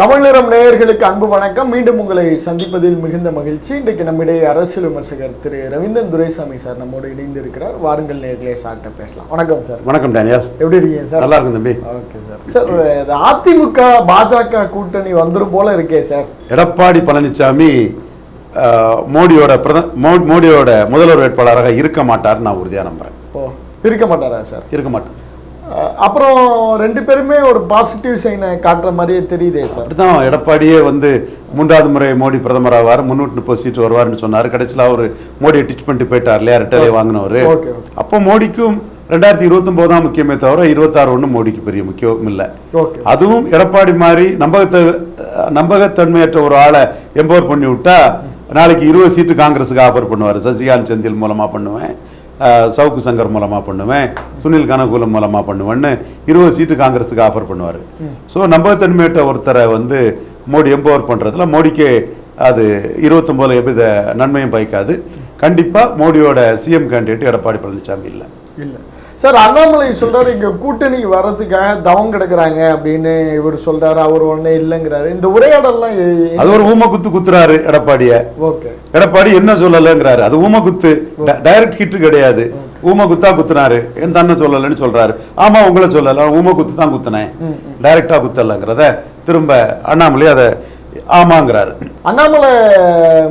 தமிழ் நிறம் நேயர்களுக்கு அன்பு வணக்கம். மீண்டும் உங்களை சந்திப்பதில் மிகுந்த மகிழ்ச்சி. இன்றைக்கு நம்மிடையே அரசியல் விமர்சகர் திரு ரவீந்திரன் துரைசாமி சார் நம்மோடு இணைந்து இருக்கிறார் வாருங்கள் நேர்களே சார்ட்ட பேசலாம். வணக்கம் சார். வணக்கம் டேனியல். எப்படி இருக்கீங்க சார்? நல்லா இருக்கும் தம்பி. Okay sir. Sir AIADMK BJP கூட்டணி வந்துரும் போல இருக்கே சார். எடப்பாடி பழனிசாமி மோடியோட பிரத மோ- மோடியோட முதல்வர் வேட்பாளராக இருக்க மாட்டார்னு நான் உறுதியாக நம்புறேன். ஓ இருக்க மாட்டாரா சார்? இருக்க மாட்டார். அப்புறம் ரெண்டு பேருமே ஒரு பாசிட்டிவ் சைனை காட்டுற மாதிரியே தெரியுதே சார் அப்படிதான் எடப்பாடியே வந்து மூன்றாவது முறை மோடி பிரதமர் ஆவார் முன்னூற்றி முப்பது சீட்டு வருவார்னு சொன்னார். கடைசியில் அவர் மோடியை டிச் பண்ணிட்டு போயிட்டார் இல்லையா ரெட்டலே வாங்கினவர். அப்போ மோடிக்கும் ரெண்டாயிரத்தி இருபத்தொம்போது தான் முக்கியமே தவிர இருபத்தாறு ஒன்றும் மோடிக்கு பெரிய முக்கியம் இல்லை. அதுவும் எடப்பாடி மாதிரி நம்பகத்த நம்பகத்தன்மையற்ற ஒரு ஆளை எம்பவர் பண்ணி விட்டா நாளைக்கு இருபது சீட்டு காங்கிரஸுக்கு ஆஃபர் பண்ணுவார். சசிகாந்த் செந்தில் மூலமாக பண்ணுவேன். சவுக்கு சங்கர் மூலமாக பண்ணுவேன் சுனில் கனகுலம் மூலமாக பண்ணுவேன்னு இருபது சீட்டு காங்கிரஸுக்கு ஆஃபர் பண்ணுவார். ஸோ நம்பகத்தன்மையற்ற ஒருத்தரை வந்து மோடி எம்பவர் பண்ணுறதுல மோடிக்கே அது இருபத்தொம்போதுல எவ்வித நன்மையும் பயக்காது. கண்டிப்பாக மோடியோட சிஎம் கேண்டிடேட் எடப்பாடி பழனிசாமி இல்லை. இல்ல. சார் அண்ணாமலை சொல்றாரு இங்க கூட்டணி வர்றதுக்காக தவம் கிடக்குறாங்க அப்படின்னு இவர் சொல்றாரு. அவர் ஒண்ணே இல்லைங்கிறாரு. இந்த உரையாடல்லாம் அது ஒரு ஊம குத்து குத்துறாரு எடப்பாடியை. ஓகே. எடப்பாடி என்ன சொல்லலைங்கிறாரு. அது ஊம குத்து டைரக்ட் ஹிட் கிடையாது. ஊம குத்தா குத்துனாரு. என் தன்னை சொல்லலைன்னு சொல்றாரு. ஆமா உங்களை சொல்லல. ஊம குத்து தான் குத்துனேன். டைரக்டா குத்தலைங்கிறத திரும்ப அண்ணாமலை அதை ஆமாங்கிறாரு. அண்ணாமலை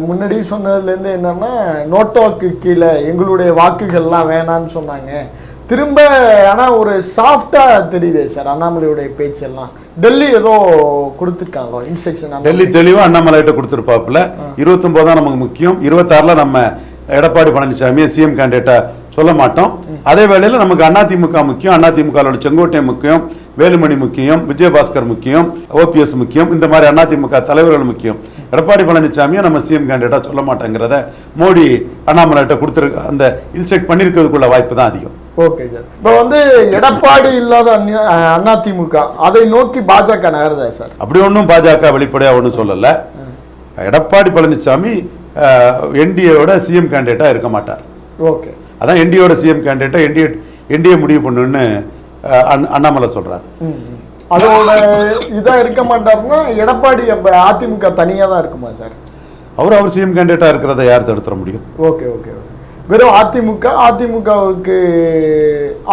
முன்னாடி சொன்னதுல இருந்து என்னன்னா நோட்டோக்கு கீழே எங்களுடைய வாக்குகள்லாம் வேணான்னு சொன்னாங்க. திரும்ப ஆனா ஒரு சாஃப்டா தெரியுதே சார் அண்ணாமலையுடைய பேச்செல்லாம். டெல்லி ஏதோ கொடுத்துருக்காங்களோ இன்ஸ்ட்ரக்ஷன் டெல்லி தெளிவா அண்ணாமலைகிட்ட கொடுத்துருப்பாப்புல. இருபத்தொன்பது தான் நமக்கு முக்கியம். இருபத்தாறுல நம்ம எடப்பாடி பழனிசாமியை சிஎம் கேண்டிடேட்டா சொல்ல மாட்டோம். அதே வேளையில் நமக்கு அதிமுக முக்கியம் அதிமுகவோட செங்கோட்டை முக்கியம் வேலுமணி முக்கியம் விஜயபாஸ்கர் முக்கியம் ஓபிஎஸ் முக்கியம் இந்த மாதிரி அதிமுக தலைவர்கள் முக்கியம். எடப்பாடி பழனிசாமியை நம்ம சிஎம் கேண்டிடேட்டா சொல்ல மாட்டேங்கிறத மோடி அண்ணாமலைகிட்ட கொடுத்துருக்க அந்த இன்ஸ்ட்ரக்ட் பண்ணியிருக்கிறதுக்குள்ள வாய்ப்பு தான் அதிகம். ஓகே சார் இப்போ வந்து எடப்பாடி இல்லாத அதிமுக அதை நோக்கி பாஜக நகருதா சார் அப்படி ஒன்றும் பாஜக வெளிப்படையாக ஒன்றும் சொல்லலை. எடப்பாடி பழனிசாமி என்டிஏவோட சிஎம் கேண்டிடேட்டாக இருக்க மாட்டார். ஓகே அதான் என்டிஏவோட சிஎம் கேண்டிடேட்டை என்டிஏ என்டிஏ முடிவு பண்ணுன்னு அண்ணாமலை சொல்கிறார் அதோட இதா இருக்க மாட்டாருன்னா எடப்பாடி அப்ப அதிமுக தனியா தான் இருக்குமா சார் அவர் அவர் சிஎம் கேண்டிடேட்டாக இருக்கிறத யார் தடுத்துட முடியும்? ஓகே ஓகே ஓகே வெறும் அதிமுக அதிமுகவுக்கு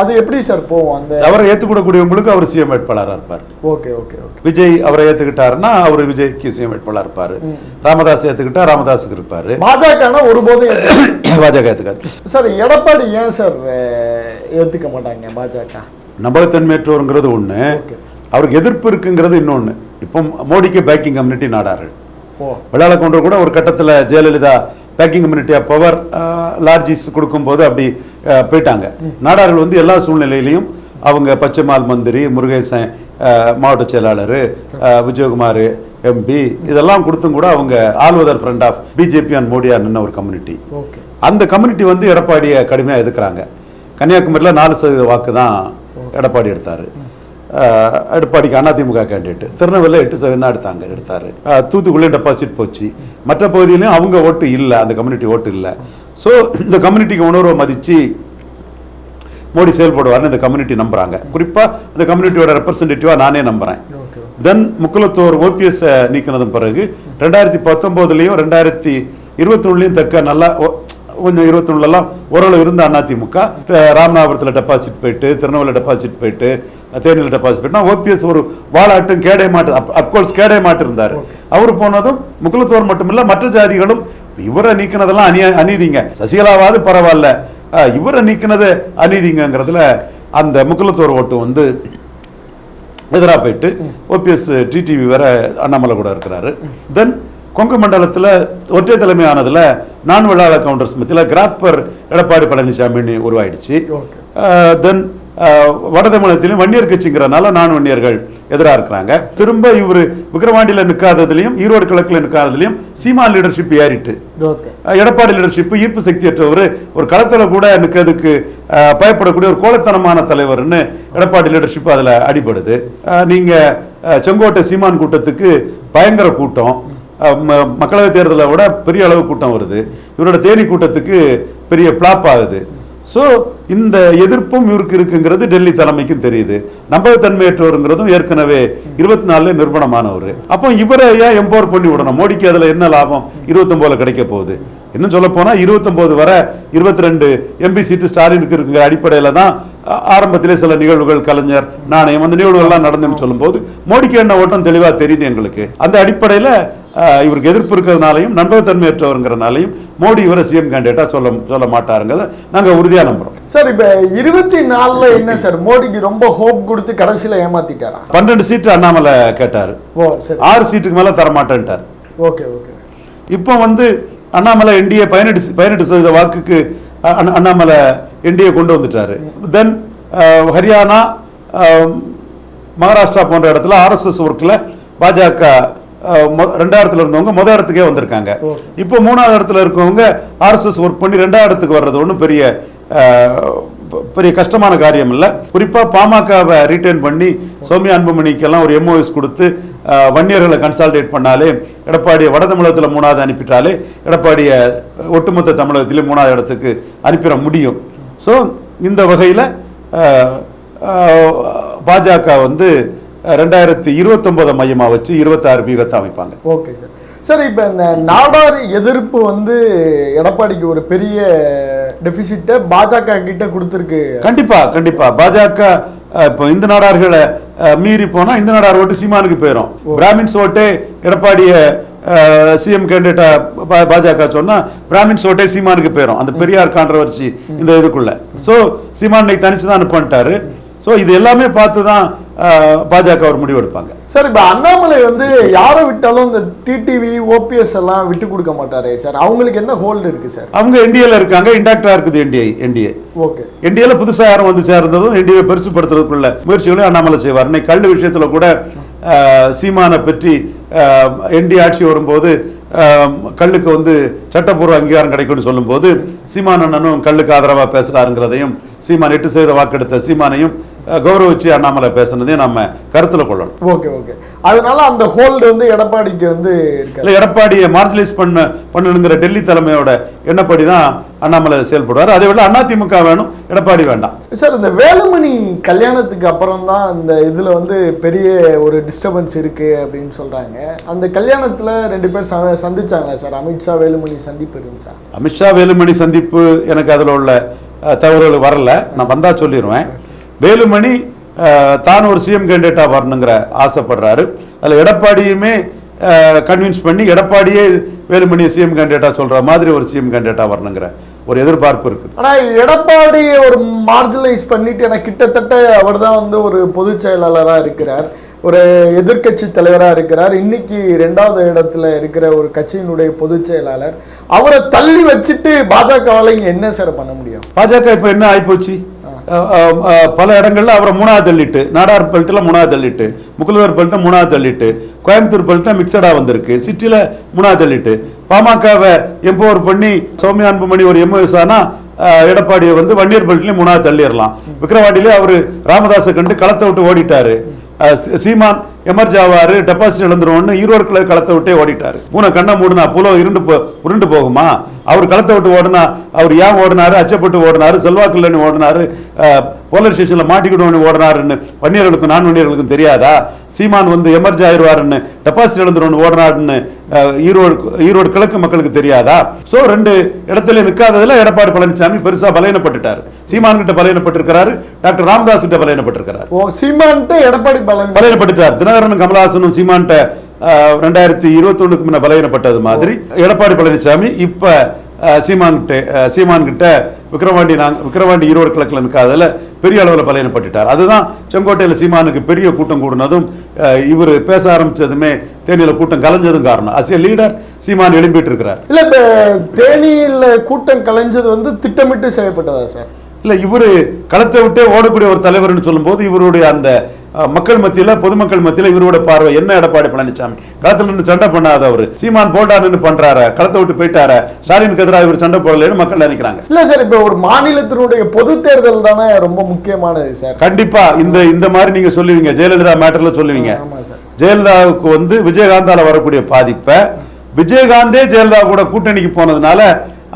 அது எப்படி சார் போகும் அந்த அவரை ஏற்றுக்கூடக்கூடியவங்களுக்கு அவர் சிஎம் வேட்பாளராக இருப்பார். Okay okay okay. விஜய் அவரை ஏற்றுக்கிட்டாருன்னா அவர் விஜய்க்கு சிஎம் வேட்பாளராக இருப்பார். ராமதாஸ் ஏற்றுக்கிட்டா ராமதாஸுக்கு இருப்பார். பாஜகனா ஒருபோதும் பாஜக ஏற்றுக்காது சார் எடப்பாடி ஏன் சார் ஏத்துக்க மாட்டாங்க பாஜக? நம்பகத்தன்மையற்றோருங்கிறது ஒன்று அவருக்கு எதிர்ப்பு இருக்குங்கிறது இன்னொன்று இப்போ மோடிக்கு பேக்கிங் கம்யூனிட்டி நாடார்கள். ஓ விழால கொண்டு கூட ஒரு கட்டத்தில் Jayalalithaa backing community of power largesse கொடுக்கும்போது அப்படி போயிட்டாங்க. நாடார்கள் வந்து எல்லா சூழ்நிலையிலையும் அவங்க பச்சைமால் மந்திரி முருகேசன் மாவட்ட செயலாளர் விஜயகுமார் எம்பி இதெல்லாம் கொடுத்தும் கூட அவங்க all weather friend of BJP and மோடியா நின்ன ஒரு கம்யூனிட்டி அந்த கம்யூனிட்டி வந்து எடப்பாடியை கடுமையாக எதுக்குறாங்க கன்னியாகுமரியில் நாலு சதவீத வாக்கு தான் எடப்பாடி எடுத்தார். எடப்பாடிக்கு அதிமுக கேண்டிடேட் திருநெல்வேலியில் எட்டு சதவீதம் எடுத்தாங்க எடுத்தார். தூத்துக்குள்ளேயும் டெபாசிட் போச்சு. மற்ற பகுதியிலையும் அவங்க ஓட்டு இல்லை அந்த கம்யூனிட்டி ஓட்டு இல்லை. ஸோ இந்த கம்யூனிட்டிக்கு உணர்வை மதித்து மோடி செயல்படுவார்னு இந்த கம்யூனிட்டி நம்புறாங்க. குறிப்பாக இந்த கம்யூனிட்டியோட ரெப்ரசன்டேட்டிவாக நானே நம்புகிறேன் தென் முக்குலத்தோர் ஓபிஎஸ் நீக்கினதும் பிறகு ரெண்டாயிரத்தி பத்தொம்போதுலேயும் ரெண்டாயிரத்தி இருபத்தொன்னுலையும் தக்க நல்லா கொஞ்சம் இருபத்தொன்னுலாம் ஓரளவு இருந்த அதிமுக த- ராமநாதபுரத்தில் டெபாசிட் போயிட்டு திருநெல்வேலி டெபாசிட் போயிட்டு தேனியில் டெபாசிட் போயிட்டு ஓபிஎஸ் ஒரு வாலாட்டும் கேடே மாட்டு அப்கோர்ஸ் கேடே மாட்டு இருந்தார். அவர் போனதும் முக்குலத்தோர் மட்டும் மற்ற ஜாதிகளும் இவரை நீக்கினதெல்லாம் அநீ அநீதிங்க. சசிகலாவாவது பரவாயில்ல. இவரை நீக்கினது அநீதிங்கிறதுல அந்த முக்குலத்தோர் ஓட்டு வந்து எதிராக போயிட்டு ஓபிஎஸ் டிடிவி வேற அண்ணாமலை கூட இருக்கிறாரு. தென் கொங்கு மண்டலத்தில் ஒற்றை தலைமையானதுல நான் விழாள கவுண்டர்ஸ் மத்தியில் கிராப்பர் எடப்பாடி பழனிசாமின்னு உருவாயிடுச்சு. தென் வடதமிழத்திலையும் வன்னியர் கட்சிங்கிறனால நான் வன்னியர்கள் எதிராக இருக்கிறாங்க. திரும்ப இவர் விக்கிரவாண்டியில் நிற்காததுலையும் ஈரோடு கிழக்கில் நிற்காததுலையும் சீமான் லீடர்ஷிப் ஏறிட்டு. எடப்பாடி லீடர்ஷிப் ஈர்ப்பு சக்தியற்றவர் ஒரு களத்தில் கூட நிற்கிறதுக்கு பயப்படக்கூடிய ஒரு கோலத்தனமான தலைவர்னு எடப்பாடி லீடர்ஷிப் அதில் அடிபடுது. அஹ், நீங்க அஹ், செங்கோட்டை சீமான் கூட்டத்துக்கு பயங்கர கூட்டம். மக்களவைத் தேர்தலை விட பெரிய அளவு கூட்டம் வருது. இவரோட தேனி கூட்டத்துக்கு பெரிய பிளாப் ஆகுது. ஸோ இந்த எதிர்ப்பும் இவருக்கு இருக்குங்கிறது டெல்லி தலைமைக்கும் தெரியுது. நம்பகத்தன்மையற்றவருங்கிறதும் ஏற்கனவே இருபத்தி நாலுல நிர்பணமானவர். அப்போ இவரை ஏன் எம்பவர் பண்ணி விடணும்? மோடிக்கு அதில் என்ன லாபம்? இருபத்தொம்போதில் கிடைக்க போகுது. இன்னும் சொல்ல இருபத்தொம்போது இருபத்தொன்பது வரை இருபத்தி ரெண்டு எம்பி சீட்டு ஸ்டாலினுக்கு இருக்குங்கிற அடிப்படையில் தான் ஆரம்பத்திலே சில நிகழ்வுகள் கலைஞர் நாணயம் அந்த நிகழ்வுகள்லாம் நடந்துன்னு சொல்லும்போது மோடிக்கு என்ன ஓட்டம் தெளிவாக தெரியுது எங்களுக்கு. அந்த அடிப்படையில் இவருக்கு எதிர்ப்பு இருக்கிறதுனாலையும் நம்பகத்தன்மையற்றவருங்கிறனாலையும் மோடி இவரை சிஎம் கேண்டிடேட்டா சொல்ல சொல்ல மாட்டாருங்கிறத நாங்க உறுதியா நம்புறோம். சார் இப்ப இருபத்தி நாலுல என்ன சார்? மோடிக்கு ரொம்ப ஹோப் கொடுத்து கடைசியில ஏமாத்திட்டாரா? பன்னெண்டு சீட்டு அண்ணாமலை கேட்டாரு. ஓ சரி. ஆறு சீட்டுக்கு மேல தரமாட்டேன்ட்டார். Okay okay. இப்போ வந்து அண்ணாமலை என்டிஏ பதினெட்டு பதினெட்டு சதவீத வாக்குக்கு அண்ணாமலை என்டிஏ கொண்டு வந்துட்டாரு. தென் ஹரியானா மகாராஷ்டிரா போன்ற இடத்துல ஆர்எஸ்எஸ் ஒர்க்கில் பாஜக ரெண்டாயிரத்துல இருந்தவங்க முத இடத்துக்கே வந்திருக்காங்க. இப்போ மூணாவது இடத்துல இருக்கவங்க ஆர்எஸ்எஸ் ஒர்க் பண்ணி ரெண்டாவது இடத்துக்கு வர்றது ஒன்றும் பெரிய பெரிய கஷ்டமான காரியம் இல்லை. குறிப்பாக பாமகவை ரீட்டைன் பண்ணி சௌமியா அன்புமணிக்கெல்லாம் ஒரு எம்ஓஎஸ் கொடுத்து வன்னியர்களை கன்சால்டேட் பண்ணாலே எடப்பாடியை வட தமிழகத்தில் மூணாவது அனுப்பிட்டாலே எடப்பாடியை ஒட்டுமொத்த தமிழகத்திலே மூணாவது இடத்துக்கு அனுப்பிட முடியும். ஸோ இந்த வகையில் பாஜக வந்து ரெண்டாயிரத்தி இருபத்தொம்போதை மையமாக வச்சு இருபத்தாறு வியூகத்தை அமைப்பாங்க. Okay sir. சார் இப்போ இந்த நாடார் எதிர்ப்பு வந்து எடப்பாடிக்கு ஒரு பெரிய டெபிசிட்டை பாஜக கிட்ட கொடுத்துருக்கு. கண்டிப்பா கண்டிப்பா. பாஜக இப்போ இந்து நாடார்களை மீறி போனா இந்து நாடார் ஓட்டு சீமானுக்கு போயிடும் பிராமின்ஸ் ஓட்டே எடப்பாடிய சிஎம் கேண்டிடேட்டா பாஜக சொன்னா பிராமின்ஸ் ஓட்டே சீமானுக்கு போயிடும் அந்த பெரியார் கான்ட்ரவர்சி இந்த இதுக்குள்ள. சோ சீமான் தனிச்சு தான் அனுப்பிட்டாரு சோ இது எல்லாமே பார்த்து தான் பாஜக ஒரு முடிவு எடுப்பாங்க. சார் இப்போ அண்ணாமலை வந்து யாரை விட்டாலும் இந்த டிடிவி ஓபிஎஸ் எல்லாம் விட்டு கொடுக்க மாட்டாரே சார் அவங்களுக்கு என்ன ஹோல்டு இருக்கு சார் அவங்க என்டிஏல இருக்காங்க இண்டாக்டா இருக்குது என்டிஏ என்டிஏ ஓகே. என்டிஏல புதுசா யாரும் வந்து சேர்ந்ததும் என்டிஏ பெருசுப்படுத்துறதுக்குள்ள முயற்சிகளையும் அண்ணாமலை செய்வார். இன்னைக்கு கல்வி விஷயத்துல கூட சீமானை பற்றி என்டி ஆட்சி வரும்போது கல்லுக்கு வந்து சட்டப்பூர்வ அங்கீகாரம் கிடைக்கும்னு சொல்லும்போது சீமான் அண்ணனும் கல்லுக்கு ஆதரவா பேசுறாருங்கிறதையும் சீமான் எட்டு சதவீத வாக்கெடுத்த சீமானையும் கௌரவிச்சு அண்ணாமலை பேசுனதையும் நம்ம கருத்துல கொள்ளணும். Okay okay. அதனால அந்த ஹோல்டு வந்து எடப்பாடிக்கு வந்து இருக்காது. இல்ல எடப்பாடியை மார்ஜினைஸ் பண்ண பண்ணணுங்கிற டெல்லி தலைமையோட எண்ணப்படி தான் அண்ணாமலை செயல்படுவார். அதை விட அதிமுக வேணும் எடப்பாடி வேண்டாம். சார் இந்த வேலுமணி கல்யாணத்துக்கு அப்புறம் தான் இந்த இதில் வந்து பெரிய ஒரு டிஸ்டர்பன்ஸ் இருக்கு அப்படின்னு சொல்றாங்க. அந்த கல்யாணத்தில் ரெண்டு பேர் சந்திச்சாங்களா சார்? அமித்ஷா வேலுமணி சந்திப்பு இருந்துச்சா? அமித்ஷா வேலுமணி சந்திப்பு எனக்கு அதில் உள்ள அஹ், தகவல்கள் வரல. நான் வந்தா சொல்லிடுவேன் வேலுமணி தான் ஒரு சிஎம் கேண்டிடேட்டாக வரணுங்கிற ஆசைப்படுறாரு. அதில் எடப்பாடியுமே கன்வின்ஸ் பண்ணி எடப்பாடியே வேலுமணியை சிஎம் கேண்டிடேட்டாக சொல்ற மாதிரி ஒரு சிஎம் கேண்டிடேட்டாக வரணுங்கிற ஒரு எதிர்பார்ப்பு இருக்குது. ஆனா எடப்பாடியை ஒரு மார்ஜினலைஸ் பண்ணிட்டு எனக்கு கிட்டத்தட்ட அவர் தான் வந்து ஒரு பொதுச் செயலாளராக இருக்கிறார். ஒரு எதிர்க்கட்சி தலைவராக இருக்கிறார். இன்னைக்கு ரெண்டாவது இடத்துல இருக்கிற ஒரு கட்சியினுடைய பொதுச் செயலாளர். அவரை தள்ளி வச்சுட்டு பாஜகவால இங்க என்ன சார் பண்ண முடியும்? பாஜக இப்போ என்ன அஹ், பல இடங்களில் அவரை மூணாவது தள்ளிட்டு நாடார் பெல்ட்டில் மூணாவது தள்ளிட்டு முக்குலவர் பெல்ட்டை மூணாவது தள்ளிட்டு கோயம்புத்தூர் பெல்ட்டை மிக்சடாக வந்திருக்கு சிட்டியில் மூணாவது தள்ளிட்டு. பாமகவை எம்பவர் பண்ணி சௌமிய அன்புமணி ஒரு எம்எஸ் ஆனால் எடப்பாடியை வந்து வன்னியர் பெல்ட்லேயும் மூணாவது தள்ளிடலாம். விக்கிரவாண்டியிலே அவர் ராமதாஸை கண்டு களத்தை விட்டு ஓடிட்டாரு. சீமான் எமர்ஜ் ஆவார் டெபாசிட் இழந்துருவோம்னு ஈரோடு கிளை களத்தை விட்டே ஓடிட்டார். பூனை கண்ணை மூடினா புலோ இருண்டு போ உருண்டு போகுமா? அவர் களத்தை விட்டு ஓடினா அவர் ஏன் ஓடினாரு? அச்சப்பட்டு ஓடினாரு? செல்வாக்கில்லன்னு ஓடினாரு? போலீஸ் ஸ்டேஷன்ல மாட்டிக்கிடுவோன்னு ஓடினாருன்னு வன்னியர்களுக்கும் நான் வன்னியர்களுக்கும் தெரியாதா? சீமான் வந்து எமர்ஜ் ஆயிடுவாருன்னு டெபாசிட் இழந்துருவோன்னு ஓடினாருன்னு அஹ், ஈரோடு ஈரோடு கிழக்கு மக்களுக்கு தெரியாதா? சோ ரெண்டு இடத்துல நிற்காததுல எடப்பாடி பழனிசாமி பெருசா பலவீனப்பட்டுட்டாரு. சீமான் கிட்ட பலவீனப்பட்டிருக்கிறாரு டாக்டர் ராமதாஸ் கிட்ட பலவீனப்பட்டிருக்கிறாரு. ஓ சீமான்ட்டு எடப்பாடி பலவீனப்பட்டுட்டார். தினகரனும் கமலஹாசனும் சீமான்ட்ட அஹ், ரெண்டாயிரத்தி இருபத்தொன்னுக்கு முன்ன பலவீனப்பட்டது மாதிரி. எடப்பாடி பழனிசாமி இப்ப அஹ், சீமான் கிட்ட அஹ், சீமான் கிட்ட விக்கிரவாண்டி நாங்க விக்கிரவாண்டி ஈரோடு கிழக்குல நிற்காதல பெரிய அளவில் பலவீனப்பட்டுட்டார். அதுதான் செங்கோட்டையில் சீமானுக்கு பெரிய கூட்டம் கூடுனதும் இவர் பேச ஆரம்பிச்சதுமே தேனியில கூட்டம் கலைஞ்சதும் காரணம். அசிய லீடர் சீமான் எழும்பிட்டு இருக்கிறார் இல்ல இப்ப தேனியில கூட்டம் கலைஞ்சது வந்து திட்டமிட்டு செய்யப்பட்டதா சார்? இல்ல இவரு களத்தை விட்டே ஓடக்கூடிய ஒரு தலைவர்னு சொல்லும்போது இவருடைய அந்த மக்கள் மத்தியில பொதுமக்கள் மத்தியில இவரோட பார்வை என்ன எடப்பாடி பழனிசாமி களத்துல நின்று சண்டை பண்ணாதவர். சீமான் போல்டா நின்று பண்றாரு? களத்தை விட்டு போயிட்டாரு? ஸ்டாலினுக்கு எதிராக இவர் சண்டை போடலன்னு மக்கள் நினைக்கிறாங்க. இல்ல சார் இப்ப ஒரு மாநிலத்தினுடைய பொது தேர்தல் தானே ரொம்ப முக்கியமானது சார். கண்டிப்பா இந்த இந்த மாதிரி நீங்க சொல்லுவீங்க ஜெயலலிதா மேட்டர்ல சொல்லுவீங்க. ஜெயலலிதாவுக்கு வந்து விஜயகாந்தால வரக்கூடிய பாதிப்பை விஜயகாந்தே ஜெயலலிதா கூட கூட்டணிக்கு போனதுனால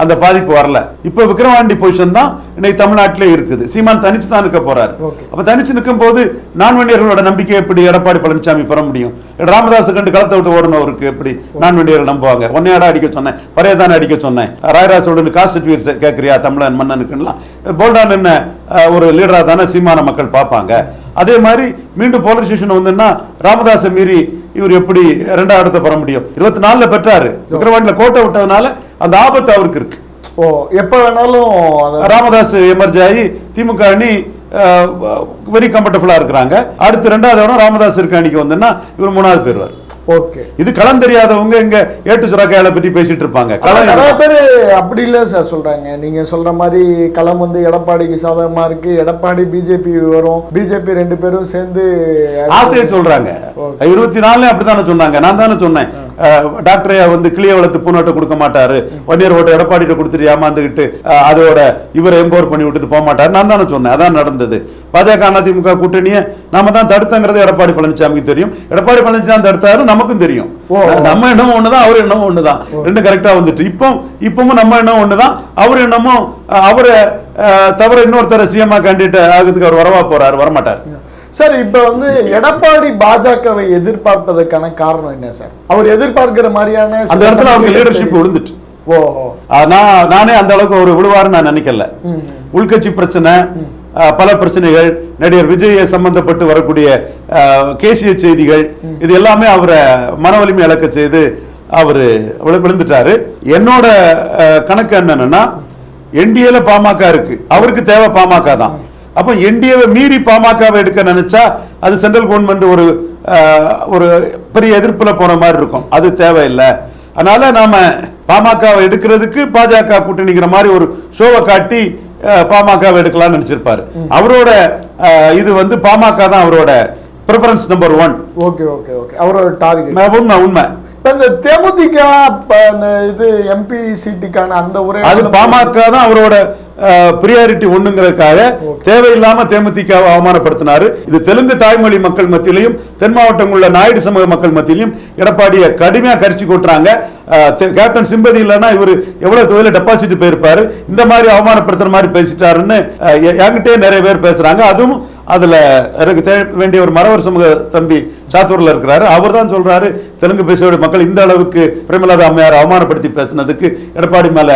அந்த பாதிப்பு வரல. இப்ப விக்கிரவாண்டி பொசிஷன் தான் இன்னைக்கு தமிழ்நாட்டிலே இருக்குது. சீமான் தனிச்சு தான் நிற்க போறாரு. அப்ப தனிச்சு நிற்கும் போது நான்வெண்டியர்களோட நம்பிக்கை எப்படி? எடப்பாடி பழனிசாமி பெற முடியும்? ராமதாஸ் கண்டு களத்தை விட்டு ஓடுனவருக்கு எப்படி? நான்வெண்டியர்கள் நம்புவாங்க. ஒன்னையாடா அடிக்க சொன்னேன்? பரையதானே அடிக்க சொன்னேன். ராயராசோட காசு சர்டிஃபிகேட் கேட்கறியா தமிழன் மன்னனுக்குலாம் போல்டான் என்ன ஒரு லீடரா தானே சீமான மக்கள் பார்ப்பாங்க. அதே மாதிரி மீண்டும் போலீஸ் ஸ்டேஷன் வந்துன்னா ராமதாஸை மீறி இவர் எப்படி ரெண்டாம் இடத்தை பெற முடியும்? இருபத்தி நாலுல பெற்றாரு. விக்கிரவாண்டியில கோட்டை விட்டதுனால அந்த ஆபத்து அவருக்கு இருக்கு. ஓ எப்ப வேணாலும் ராமதாஸ் எமர்ஜி ஆகி திமுக அணி வெரி கம்ஃபர்டபுளா இருக்கிறாங்க. அடுத்து ரெண்டாவது இடம் ராமதாஸ் இருக்க அணிக்கு வந்தோன்னா இவர் மூணாவது பேருவார் ஓகே. இது களம் தெரியாதவங்க இங்க ஏட்டு சுரக்காயில பத்தி பேசிட்டு இருப்பாங்க. களம் நிறைய பேர் அப்படி இல்லை சார் சொல்றாங்க. நீங்க சொல்ற மாதிரி களம் வந்து எடப்பாடிக்கு சாதகமா இருக்கு. எடப்பாடி பிஜேபி வரும். பிஜேபி ரெண்டு பேரும் சேர்ந்து ஆசையை சொல்றாங்க. இருபத்தி நாலுல அப்படித்தானே சொன்னாங்க. நான் தானே சொன்னேன். டாக்டர் வந்து கிளிய வளர்த்து பூனோட்டை கொடுக்க மாட்டாரு. ஒன்னியர் ஓட்ட எடப்பாடிட்ட கொடுத்துட்டு ஏமாந்துக்கிட்டு அதோட இவரை எம்பவர் பண்ணி விட்டுட்டு போக மாட்டாரு. நான் தானே சொன்னேன் அதான் நடந்தது. பாஜக அதிமுக கூட்டணியை நாம தான் தடுத்தங்கிறது எடப்பாடி பழனிசாமிக்கு தெரியும். எடப்பாடி பழனிசாமி தடுத்தாரு நமக்கும் தெரியும். நம்ம எண்ணமும் ஒண்ணுதான் அவர் எண்ணமும் ஒண்ணுதான். ரெண்டு கரெக்டா வந்துட்டு. இப்போ இப்பவும் நம்ம எண்ணம் ஒண்ணுதான் அவர் எண்ணமும் அவரை தவிர இன்னொருத்தர சிஎம்ஆ கேண்டிடேட் ஆகிறதுக்கு அவர் வரவா போறாரு வரமாட்டார். சார் இப்ப வந்து எடப்பாடி பாஜகவை எதிர்பார்ப்பதற்கான காரணம் என்ன சார்? அவர் எதிர்பார்க்கிற மாதிரியான அந்த இடத்துல அவங்க லீடர்ஷிப் விழுந்துட்டு. ஆஹ் நான் நானே அந்த அளவுக்கு ஒரு விடுவாருன்னு நான் நினைக்கல. உள்கட்சி பிரச்சனை பல பிரச்சனைகள் நடிகர் விஜயை சம்பந்தப்பட்டு வரக்கூடிய கேசிய செய்திகள் இது எல்லாமே அவரை மன வலிமை இழக்க செய்து அவர் விழுந்துட்டாரு. என்னோட கணக்கு என்னன்னா என்டிஏல பாமக இருக்கு. அவருக்கு தேவை பாமக தான். அப்ப என்டிஏவை மீறி பாமகவை எடுக்க நினைச்சா அது சென்ட்ரல் கவர்மெண்ட் ஒரு ஒரு பெரிய எதிர்ப்புல போன மாதிரி இருக்கும். அது தேவையில்லை. அதனால நாம பாமகவை எடுக்கிறதுக்கு பாஜக கூட்டணிங்கிற மாதிரி ஒரு ஷோவை காட்டி பாமகவை எடுக்கலாம்னு நினைச்சிருப்பாரு. அவரோட இது வந்து பாமக தான் அவரோட preference number one okay okay okay. அவரோட டார்கெட் உண்மை உண்மை. இப்ப இந்த தேமுதிக இந்த இது எம்பி சீட்டுக்கான அந்த உரை அது பாமக தான் அவரோட பிரியாரிட்டி ஒண்ணுங்கிறதுக்காக தேவையில்லாம தேமுதிகவை அவமானப்படுத்தினாரு. இது தெலுங்கு தாய்மொழி மக்கள் மத்தியிலையும் தென் மாவட்டம் உள்ள நாயுடு சமூக மக்கள் மத்தியிலையும் எடப்பாடியை கடுமையா கரிச்சு கொட்டுறாங்க. கேப்டன் சிம்பதி இல்லைன்னா இவர் எவ்வளவு தொகையில டெபாசிட் போயிருப்பாரு. இந்த மாதிரி அவமானப்படுத்துற மாதிரி பேசிட்டாருன்னு என்கிட்டயே நிறைய பேர் பேசுறாங்க. அதுவும் அதுல எனக்கு வேண்டிய ஒரு மரவர் சமூக தம்பி சாத்தூர்ல இருக்கிறாரு. அவர் தான் சொல்றாரு தெலுங்கு பேசக்கூடிய மக்கள் இந்த அளவுக்கு பிரேமலதா அம்மையார் அவமானப்படுத்தி பேசினதுக்கு எடப்பாடி மேல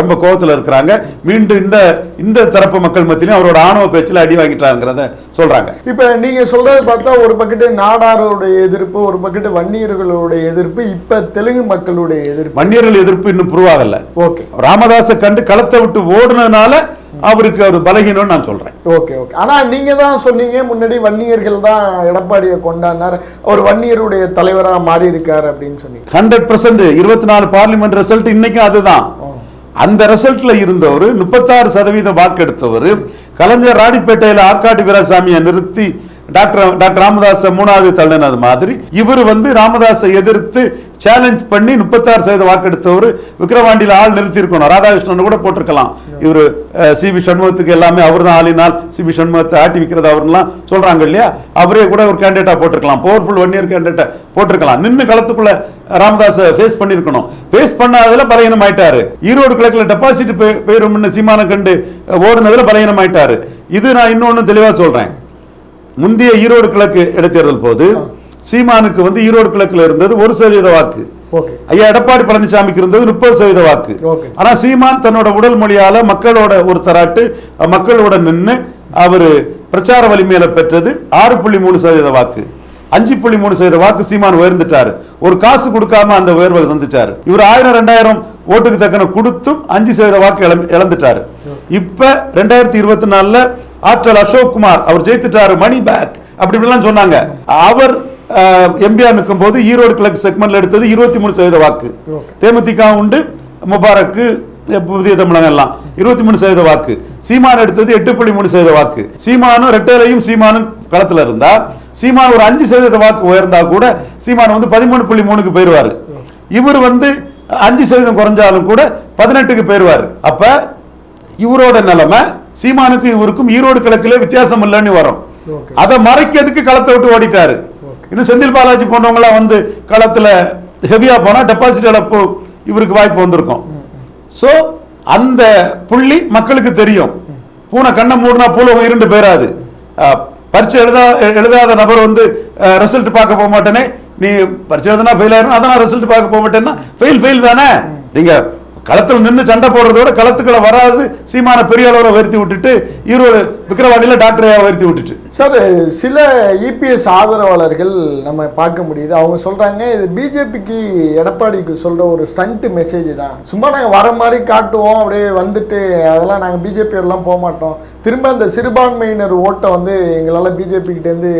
ரொம்ப கோவத்துல இருக்கிறாங்க. மீண்டும் இந்த இந்த தரப்பு மக்கள் மத்தியிலும் அவரோட ஆணவ பேச்சில் அடி வாங்கிட்டாங்கிறத சொல்றாங்க. இப்ப நீங்க சொல்றது பார்த்தா ஒரு பக்கெட்டு நாடாரோட எதிர்ப்பு ஒரு பக்கெட்டு வன்னியர்களோட எதிர்ப்பு இப்ப தெலுங்கு மக்களுடைய எதிர்ப்பு. வன்னியர்கள் எதிர்ப்பு இன்னும் புருவாகல. ஓகே. ராமதாஸை கண்டு களத்தை விட்டு ஓடுனதுனால அவருக்கு ஒரு பலகீனம்னு நான் சொல்றேன். Okay okay. ஆனா நீங்க தான் சொன்னீங்க முன்னாடி வன்னியர்கள் தான் எடப்பாடியை கொண்டாடினார். அவர் வன்னியருடைய தலைவரா மாறி இருக்காரு அப்படின்னு சொன்னீங்க. ஹண்ட்ரட் பர்சன்ட் இருபத்தி நாலு பார்லிமெண்ட் ரிசல்ட் இன்னைக்கும் அதுதான். அந்த ரிசல்ட்ல இருந்தவர் முப்பத்தாறு சதவீத வாக்கெடுத்தவர் கலைஞர் ராணிப்பேட்டையில ஆற்காட்டு வீராசாமியை நிறுத்தி டாக்டர் டாக்டர் ராமதாஸை மூணாவது தள்ளினது மாதிரி. இவர் வந்து ராமதாஸை எதிர்த்து சேலஞ்ச் பண்ணி முப்பத்தாறு சதவீத வாக்கெடுத்தவர் விக்கிரவாண்டியில் ஆள் நிறுத்தியிருக்கணும். ராதாகிருஷ்ணன் கூட போட்டிருக்கலாம். இவர் சிபி சண்முகத்துக்கு எல்லாமே அவர் தான் ஆளினால் சிபி சண்முகத்தை ஆட்டி விற்கிறது அவர்லாம் சொல்கிறாங்க இல்லையா? அவரே கூட ஒரு கேண்டிடேட்டாக போட்டிருக்கலாம். பவர்ஃபுல் ஒன் இயர் கேண்டிடேட்டை போட்டிருக்கலாம். நின்று களத்துக்குள்ள ராமதாஸை ஃபேஸ் பண்ணியிருக்கணும். ஃபேஸ் பண்ணாததில் பலகீனம் ஆயிட்டாரு ஈரோடு கிழக்கில் டெபாசிட் போயிடும்னு சீமானம் கண்டு ஓடுனதில் பலகீனம் ஆயிட்டாரு இது நான் இன்னொன்று தெளிவாக சொல்கிறேன் முந்தைய ஈரோடு கிழக்கு இடைத்தேர்தல் போது சீமானுக்கு வந்து ஈரோடு கிழக்குல இருந்தது ஒரு சதவீத வாக்கு. ஐயா எடப்பாடி பழனிசாமிக்கு இருந்தது முப்பது சதவீத வாக்கு. ஆனா சீமான் தன்னோட உடல் மொழியால மக்களோட ஒரு தராட்டு மக்களோட நின்னு அவரு பிரச்சார வலிமையில பெற்றது ஆறு புள்ளி மூணு சதவீத வாக்கு. அஞ்சு புள்ளி மூணு சதவீத வாக்கு சீமான் உயர்ந்துட்டாரு. ஒரு காசு கொடுக்காம அந்த உயர்வை சந்திச்சாரு. இவர் ஆயிரம் ரெண்டாயிரம் ஓட்டுக்கு தக்கன கொடுத்தும் அஞ்சு சதவீத வாக்கு இழந்து- இழந்துட்டாரு. இப்ப ரெண்டாயிரத்தி இருபத்தி நாலுல ஆற்றல் அசோக் குமார் அவர் ஜெயித்துட்டாரு மணி பேக் அப்படி இப்படிலாம் சொன்னாங்க. அவர் எம்பிஆர் நிற்கும் போது ஈரோடு கிழக்கு செக்மெண்ட்ல எடுத்தது இருபத்தி மூணு சதவீத வாக்கு. தேமுதிக உண்டு முபாரக்கு புதிய தமிழகம் எல்லாம். இருபத்தி மூணு சதவீத வாக்கு. சீமான் எடுத்தது எட்டு புள்ளி மூணு சதவீத வாக்கு. சீமானும் ரெட்டேலையும் சீமானும் களத்துல இருந்தா சீமான் ஒரு அஞ்சு சதவீத வாக்கு உயர்ந்தா கூட சீமான் வந்து பதிமூணு புள்ளி மூணுக்கு போயிருவாரு. இவர் வந்து அஞ்சு சதவீதம் குறைஞ்சாலும் கூட பதினெட்டுக்கு போயிருவாரு. அப்ப இவரோட நிலைமை சீமானுக்கும் இவருக்கும் ஈரோடு கிழக்குல வித்தியாசம் இல்லைன்னு வரும். அதை மறைக்கிறதுக்கு களத்தை விட்டு ஓடிட்டாரு. இன்னும் செந்தில் பாலாஜி போன்றவங்களாம் வந்து களத்துல ஹெவியா போனா டெபாசிட் இழப்பு இவருக்கு வாய்ப்பு வந்திருக்கும். ஸோ அந்த புள்ளி மக்களுக்கு தெரியும். பூனை கண்ணை மூடினா பூலகம் இருண்டு போயிடாது அஹ், பரீட்சை எழுதா எழுதாத நபர் வந்து ரிசல்ட் பார்க்க போக மாட்டேனே. நீ பரீட்சை எழுதுனா ஃபெயில் ஆயிரும். அதான் ரிசல்ட் பார்க்க போக மாட்டேன்னா ஃபெயில் ஃபெயில் தானே? நீங்க களத்தில் நின்று சண்டை போடுறத விட வராது சீமான பெரிய அளவில் வருத்தி விட்டுட்டு ஈரோடு விக்கிரவாண்டியில டாக்டரையா வருத்தி விட்டுட்டு. சார் சில இபிஎஸ் ஆதரவாளர்கள் நம்ம பார்க்க முடியுது. அவங்க சொல்கிறாங்க இது பிஜேபிக்கு எடப்பாடிக்கு சொல்கிற ஒரு ஸ்டண்ட் மெசேஜ் தான். சும்மா நாங்கள் வர மாதிரி காட்டுவோம் அப்படியே வந்துட்டு அதெல்லாம் நாங்கள் பிஜேபியோடலாம் போக மாட்டோம். திரும்ப அந்த சிறுபான்மையினர் ஓட்டை வந்து எங்களால் பிஜேபி கிட்டேருந்து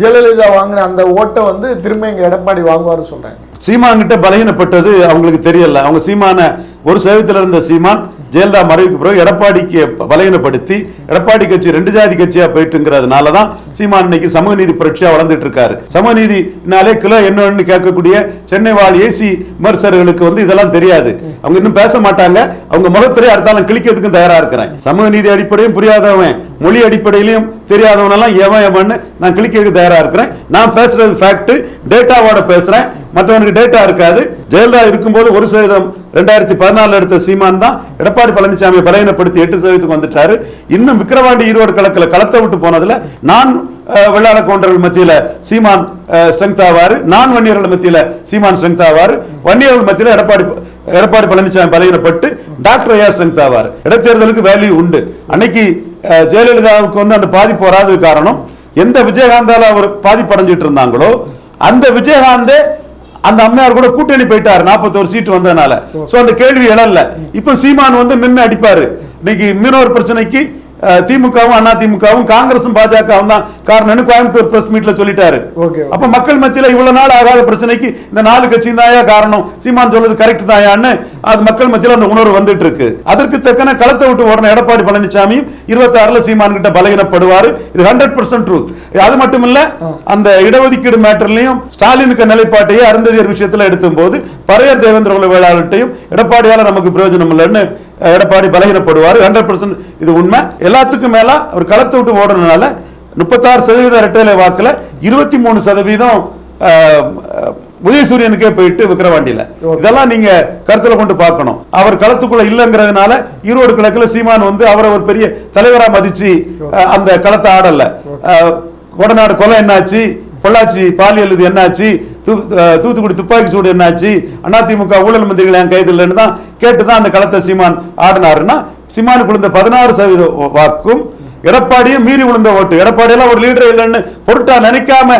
ஜெயலலிதா வாங்கின அந்த ஓட்டை வந்து திரும்ப எங்கள் எடப்பாடி வாங்குவார்னு சொல்கிறாங்க சீமான்கிட்ட பலகீனப்பட்டது அவங்களுக்கு தெரியல. அவங்க சீமான ஒரு சதவீதத்தில் இருந்த சீமான் ஜெயலலிதா மறைவுக்கு பிறகு எடப்பாடிக்கு பலகீனப்படுத்தி எடப்பாடி கட்சி ரெண்டு ஜாதி கட்சியா போயிட்டுங்கிறதுனால தான் சீமான் இன்னைக்கு சமூக நீதி புரட்சியா வளர்ந்துட்டு இருக்காரு சமூக நீதினாலே கிலோ என்னன்னு கேட்கக்கூடிய சென்னை வாழ் ஏசி விமர்சகர்களுக்கு வந்து இதெல்லாம் தெரியாது. அவங்க இன்னும் பேச மாட்டாங்க. அவங்க முகத்திலே அடுத்தாலும் கிழிக்கிறதுக்கும் தயாரா இருக்கிறேன் சமூக நீதி அடிப்படையும் புரியாதவன். மொழி அடிப்படையிலையும் தெரியாதவனெல்லாம் எவன் எவன்னு நான் கிழிக்கிறதுக்கு தயாராக இருக்கிறேன். நான் பேசுறது ஃபேக்ட் டேட்டாவோட பேசுறேன். மற்றவனுக்கு டேட்டா இருக்காது. ஜெயலலிதா இருக்கும்போது ஒரு சதவீதம் ரெண்டாயிரத்தி பதினாலில் எடுத்த சீமான் தான் எடப்பாடி பழனிசாமியை பலவீனப்படுத்தி எட்டு சதவீதத்துக்கு வந்துட்டாரு. இன்னும் விக்கிரவாண்டி ஈரோடு கலக்கில் களத்தை விட்டு போனதில் நான் வெள்ளாள கவுண்டர்கள் மத்தியில் சீமான் ஸ்ட்ரென்த் ஆவார். நான் வன்னியர்கள் மத்தியில் சீமான் ஸ்ட்ரென்த் ஆவார். வன்னியர்கள் மத்தியில் எடப்பாடி எடப்பாடி பழனிசாமி பலவீனப்பட்டு டாக்டர் ஐயா ஸ்ட்ரென்த் ஆவார். இடைத்தேர்தலுக்கு வேல்யூ உண்டு. அன்னைக்கு ஜெயலலிதாவுக்கு வந்து அந்த பாதிப்பு வராதது காரணம் எந்த விஜயகாந்தால அவர் பாதிப்படைஞ்சிட்டு இருந்தாங்களோ அந்த விஜயகாந்தே அந்த அம்மையார் கூட கூட்டணி போயிட்டாரு. 41 சீட் வந்ததுனால. சோ அந்த கேள்வி எழல இப்ப சீமான் வந்து மின்ன அடிப்பாரு. இன்னைக்கு மீனவர் பிரச்சனைக்கு திமுகவும் அண்ணா திமுகவும் காங்கிரசும் பாஜகவும் தான் காரணம்னு கோயம்புத்தூர் பிரஸ் மீட்ல சொல்லிட்டாரு. அப்ப மக்கள் மத்தியில இவ்வளவு நாள் ஆகாத பிரச்சனைக்கு இந்த நாலு கட்சி தாயா காரணம்? சீமான் சொல்றது கரெக்ட் தாயான்னு அது மக்கள் மத்தியில அந்த உணர்வு வந்துட்டு இருக்கு அதற்கு தக்கன களத்தை விட்டு ஓடின எடப்பாடி பழனிசாமியும் இருபத்தி ஆறுல சீமான் கிட்ட பலகீனப்படுவாரு. இது ஹண்ட்ரட் பர்சன்ட் ட்ரூத் அது மட்டும் இல்ல அந்த இடஒதுக்கீடு மேட்டர்லயும் ஸ்டாலினுக்கு நிலைப்பாட்டையே அருந்ததியர் விஷயத்துல எடுத்தும் போது பரையர் தேவேந்திர வேளாளர்கிட்டையும் எடப்பாடியால நமக்கு பிரயோஜனம் இல்லைன்னு எடப்பாடி பலகீனப்படுவார் ஹண்ட்ரட் பர்சன்ட் இது உண்மை. எல்லாத்துக்கும் மேல அவர் களத்தை விட்டு ஓடுனதுனால முப்பத்தாறு சதவீத இரட்டையில வாக்குல இருபத்தி மூணு சதவீதம் உதயசூரியனுக்கே போயிட்டு விக்கிரவாண்டியில. இதெல்லாம் நீங்க கருத்துல கொண்டு பார்க்கணும். அவர் களத்துக்குள்ள இல்லைங்கிறதுனால ஈரோடு கிழக்குல சீமான் வந்து அவரை ஒரு பெரிய தலைவரா மதிச்சு அந்த களத்தை ஆடல. கொடநாடு கொலை என்னாச்சு? பொள்ளாச்சி பாலியல் இது என்னாச்சு? தூத்துக்குடி துப்பாக்கி சூடு என்னாச்சு? அதிமுக ஊழல் மந்திரிகள் என் கைது இல்லைன்னு தான் கேட்டு தான் அந்த களத்தை சீமான் ஆடினாருன்னா சீமானுக்கு விழுந்த பதினாறு சதவீத வாக்கும் எடப்பாடியும் மீறி விழுந்த ஓட்டு. எடப்பாடி எல்லாம் ஒரு லீடர் இல்லைன்னு பொருட்டா நினைக்காம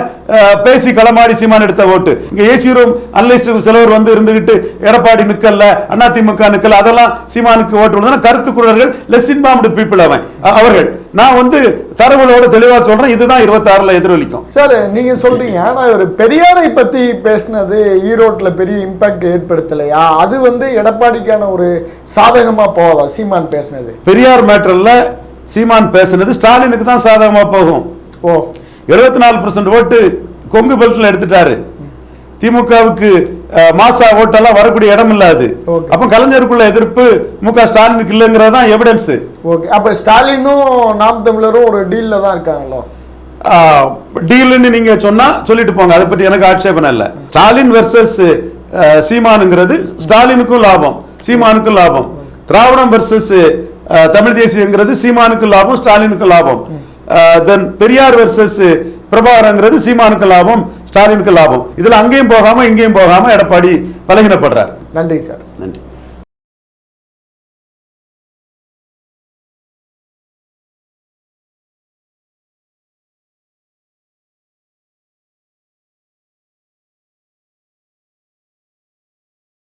பேசி களமாடி சீமான் எடுத்த ஓட்டு. இங்க ஏசி ரூம் அன்லிஸ்ட் சிலவர் வந்து இருந்துகிட்டு எடப்பாடி நிக்கல அதிமுக நிக்கல அதெல்லாம் சீமானுக்கு ஓட்டு விழுந்தா கருத்து குரல்கள் லெஸ் இன்பார்ம்டு பீப்புள் அவன் அவர்கள். நான் வந்து தரவுகளோட தெளிவா சொல்றேன் இதுதான் இருபத்தி ஆறுல எதிரொலிக்கும். சார் நீங்க சொல்றீங்க. ஆனா ஒரு பெரியாரை பத்தி பேசினது ஈரோட்ல பெரிய இம்பாக்ட் ஏற்படுத்தலையா? அது வந்து எடப்பாடிக்கான ஒரு சாதகமா போவதா சீமான் பேசினது. பெரியார் மேட்டர்ல சீமான் பேசுனது ஸ்டாலினுக்கு தான் சாதகமா போகும். ஓ. எழுபத்தி நாலு ஓட்டு கொங்கு பெல்ட்ல எடுத்துட்டாரு. திமுகவுக்கு மாசா ஓட்டெல்லாம் வரக்கூடிய இடம் இல்லாது Okay. அப்ப கலைஞருக்குள்ள எதிர்ப்பு மு க ஸ்டாலினுக்கு இல்லைங்கிறது தான் எவிடன்ஸ் ஓகே. அப்ப ஸ்டாலினும் நாம் தமிழரும் ஒரு டீல்ல தான் இருக்காங்களோ? டீல்னு நீங்க சொன்னா சொல்லிட்டு போங்க. அதை பத்தி எனக்கு ஆட்சேபணம் இல்ல. ஸ்டாலின் வெர்சஸ் சீமானுங்கிறது ஸ்டாலினுக்கும் லாபம் சீமானுக்கும் லாபம். திராவிடம் வெர்சஸ் தமிழ் தேசியங்கிறது சீமானுக்கு லாபம் ஸ்டாலினுக்கு லாபம். தென் பெரியார் வெர்சஸ் பிரபாகரங்கிறது சீமானுக்கு லாபம் ஸ்டாலினுக்கு லாபம். இதுல அங்கேயும் போகாம இங்கேயும் போகாம எடப்பாடி பலகினப்படுறார். நன்றி சார்.